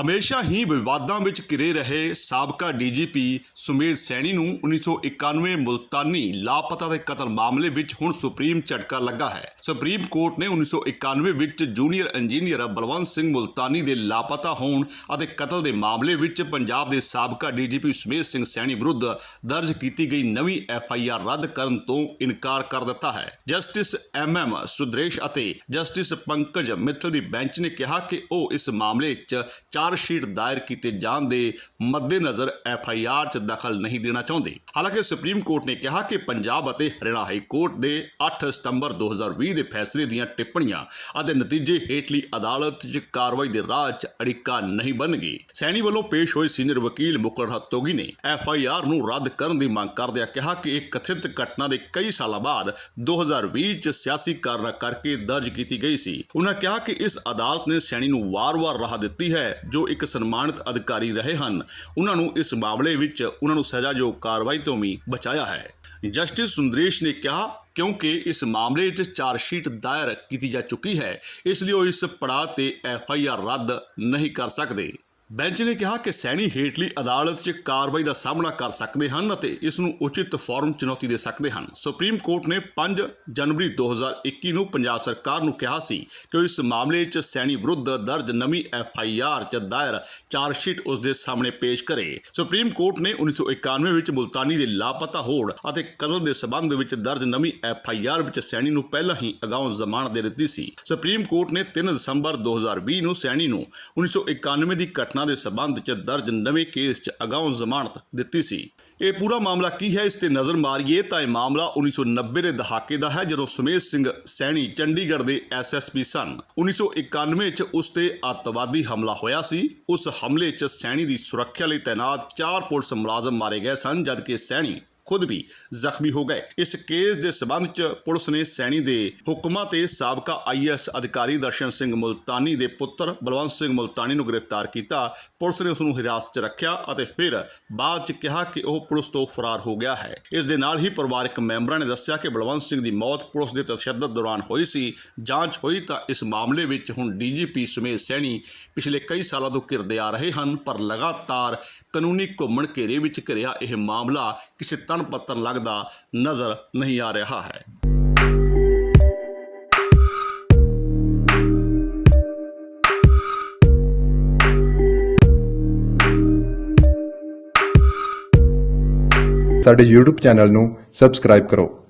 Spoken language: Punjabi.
ਹਮੇਸ਼ਾ ਹੀ ਵਿਵਾਦਾਂ ਵਿੱਚ ਘਿਰੇ ਰਹੇ ਸਾਬਕਾ ਡੀਜੀਪੀ ਸੁਮੇਧ ਸੈਣੀ ਨੂੰ 1991 ਮੁਲਤਾਨੀ ਲਾਪਤਾ ਦੇ ਕਤਲ ਮਾਮਲੇ ਵਿੱਚ ਹੁਣ ਸੁਪਰੀਮ ਝਟਕਾ ਲੱਗਾ ਹੈ। ਸੁਪਰੀਮ ਕੋਰਟ ਨੇ 1991 ਵਿੱਚ ਜੂਨੀਅਰ ਇੰਜੀਨੀਅਰ ਬਲਵੰਤ ਸਿੰਘ ਮੁਲਤਾਨੀ ਦੇ ਲਾਪਤਾ ਹੋਣ ਅਤੇ ਕਤਲ ਦੇ ਮਾਮਲੇ ਵਿੱਚ ਪੰਜਾਬ ਦੇ ਸਾਬਕਾ ਡੀਜੀਪੀ ਸੁਮੇਧ ਸਿੰਘ ਸੈਣੀ ਵਿਰੁੱਧ ਦਰਜ ਕੀਤੀ ਗਈ ਨਵੀਂ ਐਫ ਆਈ ਆਰ ਰੱਦ ਕਰਨ ਤੋਂ ਇਨਕਾਰ ਕਰ ਦਿੱਤਾ ਹੈ। ਜਸਟਿਸ ਐਮ ਐਮ ਸੁਦਰੇਸ਼ ਅਤੇ ਜਸਟਿਸ ਪੰਕਜ ਮਿੱਤਲ ਦੀ ਬੈਂਚ ਨੇ ਕਿਹਾ ਕਿ ਉਹ ਇਸ ਮਾਮਲੇ 'ਚ ਸ਼ੀਟ ਦਾਇਰ ਕੀਤੇ ਜਾਣ ਦੇ ਮੱਦੇਨਜ਼ਰ ਐਫ ਆਈ ਆਰ 'ਚ ਦਖਲ ਨਹੀਂ ਦੇਣਾ ਚਾਹੁੰਦੇ। ਹਾਲਾਂਕਿ ਸੁਪਰੀਮ ਕੋਰਟ ਨੇ ਕਿਹਾ ਕਿ ਪੰਜਾਬ ਅਤੇ ਹਰਿਆਣਾ ਹਾਈ ਕੋਰਟ ਦੇ 8 ਸਤੰਬਰ 2020 ਦੇ ਫੈਸਲੇ ਦੀਆਂ ਟਿੱਪਣੀਆਂ ਅਤੇ ਨਤੀਜੇ ਹੇਠਲੀ ਅਦਾਲਤ 'ਚ ਕਾਰਵਾਈ ਦੇ ਰਾਹ 'ਚ ਅੜਿੱਕਾ ਨਹੀਂ ਬਣਨਗੇ। ਸੈਣੀ ਵੱਲੋਂ ਪੇਸ਼ ਹੋਏ ਸੀਨੀਅਰ ਵਕੀਲ ਮੁਕਰ ਹੱਤੋਗੀ ਨੇ ਐਫ ਆਈ ਆਰ ਨੂੰ ਰੱਦ ਕਰਨ ਦੀ ਮੰਗ ਕਰਦਿਆਂ ਕਿਹਾ ਕਿ ਇਹ ਕਥਿਤ ਘਟਨਾ ਦੇ ਕਈ ਸਾਲਾਂ ਬਾਅਦ 2020 'ਚ ਸਿਆਸੀ ਕਾਰਨਾਂ ਕਰਕੇ ਦਰਜ ਕੀਤੀ ਗਈ ਸੀ। ਉਹਨਾਂ ਕਿਹਾ ਕਿ ਇਸ ਅਦਾਲਤ ਨੇ ਸੈਣੀ ਨੂੰ ਵਾਰ-ਵਾਰ ਰਾਹ ਦਿੱਤੀ ਹੈ ਜੋ ਇੱਕ ਸਨਮਾਨਿਤ ਅਧਿਕਾਰੀ ਰਹੇ ਹਨ, ਉਹਨਾਂ ਨੂੰ ਇਸ ਮਾਮਲੇ ਵਿੱਚ ਉਹਨਾਂ ਨੂੰ ਸਜ਼ਾਯੋਗ ਕਾਰਵਾਈ ਤੋਂ ਵੀ ਬਚਾਇਆ ਹੈ। ਜਸਟਿਸ ਸੁੰਦਰੇਸ਼ ਨੇ ਕਿਹਾ, ਕਿਉਂਕਿ ਇਸ ਮਾਮਲੇ ਵਿੱਚ ਚਾਰਜ ਸ਼ੀਟ ਦਾਇਰ ਕੀਤੀ ਜਾ ਚੁੱਕੀ ਹੈ, ਇਸ ਲਈ ਉਹ ਇਸ ਪੜਾਅ ਤੇ ਐਫ ਆਈ ਆਰ ਰੱਦ ਨਹੀਂ ਕਰ ਸਕਦੇ। ਬੈਂਚ ਨੇ ਕਿਹਾ ਕਿ ਸੈਣੀ ਹੇਠਲੀ ਅਦਾਲਤ 'ਚ ਕਾਰਵਾਈ ਦਾ ਸਾਹਮਣਾ ਕਰ ਸਕਦੇ ਹਨ ਅਤੇ ਇਸ ਨੂੰ ਉਚਿਤ ਫੋਰਮ ਚੁਣੌਤੀ ਦੇ ਸਕਦੇ ਹਨ। ਸੁਪਰੀਮ ਕੋਰਟ ਨੇ 5 ਜਨਵਰੀ 2021 ਨੂੰ ਪੰਜਾਬ ਸਰਕਾਰ ਨੂੰ ਕਿਹਾ ਸੀ ਕਿ ਇਸ ਮਾਮਲੇ 'ਚ ਸੈਣੀ ਵਿਰੁੱਧ ਦਰਜ ਨਵੀਂ ਐਫ ਆਈ ਆਰ 'ਚ ਦਾਇਰ ਚਾਰਜ ਸ਼ੀਟ ਉਸ ਦੇ ਸਾਹਮਣੇ ਪੇਸ਼ ਕਰੇ। ਸੁਪਰੀਮ ਕੋਰਟ ਨੇ 1991 ਵਿੱਚ ਮੁਲਤਾਨੀ ਦੇ ਲਾਪਤਾ ਹੋਣ ਅਤੇ ਕਤਲ ਦੇ ਸਬੰਧ ਵਿੱਚ ਦਰਜ ਨਵੀਂ ਐਫ ਆਈ ਆਰ ਵਿੱਚ ਸੈਣੀ ਨੂੰ ਪਹਿਲਾਂ ਹੀ ਅਗਾਉਂ ਜ਼ਮਾਨਤ ਦੇ ਦਿੱਤੀ ਸੀ। ਸੁਪਰੀਮ ਕੋਰਟ ਨੇ 3 ਦਸੰਬਰ 2020 ਨੂੰ ਸੈਣੀ ਨੂੰ 1991 ਦੀ ਘਟਨਾ ਦੇ ਸਬੰਧ 'ਚ ਦਰਜ ਨਵੇਂ ਕੇਸ 'ਚ ਅਗਾਊਂ ਜ਼ਮਾਨਤ ਦਿੱਤੀ ਸੀ। ਇਹ ਪੂਰਾ ਮਾਮਲਾ ਕੀ ਹੈ, ਇਸ ਤੇ ਨਜ਼ਰ ਮਾਰੀਏ ਤਾਂ ਇਹ ਮਾਮਲਾ 1990 ਦੇ ਦਹਾਕੇ ਦਾ ਹੈ, ਜਦੋਂ ਸੁਮੇਧ ਸਿੰਘ ਸੈਣੀ ਚੰਡੀਗੜ੍ਹ ਦੇ ਐਸਐਸਪੀ ਸਨ। 1991 'ਚ ਉਸ ਤੇ ਅੱਤਵਾਦੀ ਹਮਲਾ ਹੋਇਆ ਸੀ। ਉਸ ਹਮਲੇ 'ਚ ਸੈਣੀ ਦੀ ਸੁਰੱਖਿਆ ਲਈ ਤਾਇਨਾਤ ਚਾਰ ਪੁਲਿਸ ਮੁਲਾਜ਼ਮ ਮਾਰੇ ਗਏ ਸਨ, ਜਦਕਿ ਸੈਣੀ ਖੁਦ ਵੀ ਜ਼ਖਮੀ ਹੋ ਗਏ। ਇਸ ਕੇਸ ਦੇ ਸਬੰਧ ਚ ਪੁਲਿਸ ਨੇ ਸੈਣੀ ਦੇ ਹੁਕਮਾਂ ਤੇ ਸਾਬਕਾ ਆਈਐਸ ਅਧਿਕਾਰੀ ਦਰਸ਼ਨ ਸਿੰਘ ਮੁਲਤਾਨੀ ਦੇ ਪੁੱਤਰ ਬਲਵੰਤ ਸਿੰਘ ਮੁਲਤਾਨੀ ਨੂੰ ਗ੍ਰਿਫਤਾਰ ਕੀਤਾ। ਪੁਲਿਸ ਨੇ ਉਸ ਨੂੰ ਹਿਰਾਸਤ 'ਚ ਰੱਖਿਆ ਅਤੇ ਫਿਰ ਬਾਅਦ 'ਚ ਕਿਹਾ ਕਿ ਉਹ ਪੁਲਿਸ ਤੋਂ ਫਰਾਰ ਹੋ ਗਿਆ ਹੈ। ਇਸ ਦੇ ਨਾਲ ਹੀ ਪਰਿਵਾਰਕ ਮੈਂਬਰਾਂ ਨੇ ਦੱਸਿਆ ਕਿ ਬਲਵੰਤ ਸਿੰਘ ਦੀ ਮੌਤ ਪੁਲਿਸ ਦੇ ਤਸ਼ੱਦਦ ਦੌਰਾਨ ਹੋਈ ਸੀ। ਜਾਂਚ ਹੋਈ ਤਾਂ ਇਸ ਮਾਮਲੇ ਵਿੱਚ ਹੁਣ ਡੀਜੀਪੀ ਸੁਮੇਧ ਸੈਣੀ ਪਿਛਲੇ ਕਈ ਸਾਲਾਂ ਤੋਂ ਘਿਰਦੇ ਆ ਰਹੇ ਹਨ, ਪਰ ਲਗਾਤਾਰ ਕਾਨੂੰਨੀ ਘੁੰਮਣ ਘੇਰੇ ਵਿੱਚ ਘਿਰਿਆ ਇਹ ਮਾਮਲਾ ਕਿਸੇ ਤਣ ਪੱਤਰ ਲੱਗਦਾ ਨਜ਼ਰ ਨਹੀਂ ਆ ਰਿਹਾ ਹੈ। ਸਾਡੇ YouTube ਚੈਨਲ ਨੂੰ ਸਬਸਕ੍ਰਾਈਬ ਕਰੋ।